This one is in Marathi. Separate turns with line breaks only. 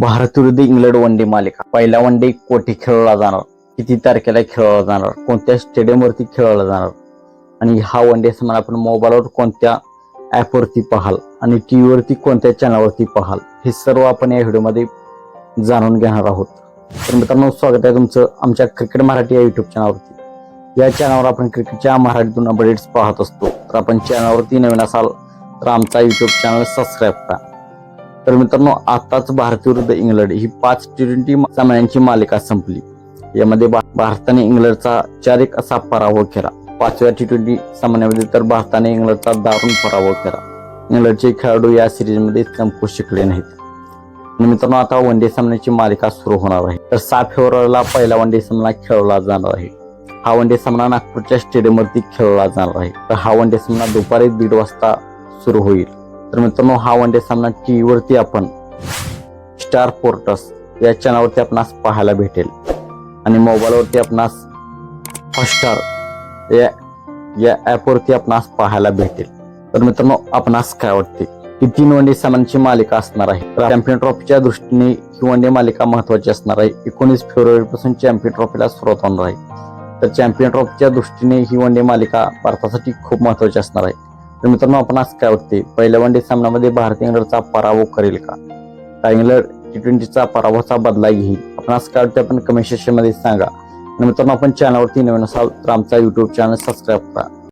भारत विरुद्ध इंग्लंड वन डे मालिका. पहिला वन डे कोठे खेळला जाणार? किती तारखेला खेळवला जाणार? कोणत्या स्टेडियमवरती खेळला जाणार? आणि हा वन डे सामना आपण मोबाईलवर कोणत्या ॲपवरती पाहाल? आणि टी व्हीवरती कोणत्या चॅनलवरती पाहाल? हे सर्व आपण या व्हिडिओमध्ये जाणून घेणार आहोत. तर मित्रांनो स्वागत आहे तुमचं आमच्या क्रिकेट मराठी या युट्यूब चॅनलवरती या चॅनलवर आपण क्रिकेटच्या मराठीतून अपडेट्स पाहत असतो. तर आपण चॅनलवरती नवीन असाल तर आमचा युट्यूब चॅनल सबस्क्राईब करा. तर मित्रांनो आताच भारत विरुद्ध इंग्लंड ही पाच टी ट्वेंटी सामन्यांची मालिका संपली. यामध्ये भा- भारताने इंग्लंडचा चार एक असा पराभव केला. पाचव्या टी ट्वेंटी सामन्यामध्ये तर भारताने इंग्लंडचा दारुण पराभव केला. इंग्लंडचे खेळाडू या सिरीजमध्ये चमकू शिकले नाहीत. मित्रांनो आता वन डे सामन्याची मालिका सुरू होणार आहे. तर सहा फेब्रुवारीला पहिला वन डे सामना खेळवला जाणार आहे. हा वन डे सामना नागपूरच्या स्टेडियमवरती खेळवला जाणार आहे. तर हा वन डे सामना दुपारी दीड वाजता सुरू होईल. तर मित्रांनो हा वन डे सामना टी वरती आपण स्टार पोर्टस या चॅनलवरती आपणास पाहायला भेटेल. आणि मोबाईलवरती आपणास हॉटस्टार या या ॲपवरती आपणास पाहायला भेटेल. तर मित्रांनो आपणास काय वाटते? ही तीन वन डे सामन्यांची मालिका असणार आहे. तर चॅम्पियन ट्रॉफीच्या दृष्टीने ही वन डे मालिका महत्वाची असणार आहे. एकोणीस फेब्रुवारीपासून चॅम्पियन ट्रॉफीला सुरुवात होणार आहे. तर चॅम्पियन ट्रॉफीच्या दृष्टीने ही वन डे मालिका भारतासाठी खूप महत्वाची असणार आहे. तर मित्रांनो आपण आज काय वाटते पहिल्या वन डे सामन्यामध्ये भारतीय इंग्लंडचा पराभव करेल का? का इंग्लंड टी ट्वेंटीचा पराभवाचा बदला घेईल. आपण आज काय वाटते आपण कमेंट सेक्शनमध्ये सांगा. मित्रांनो आपण चॅनलवरती नवीन असाल तर आमचा युट्यूब चॅनल सबस्क्राईब करा.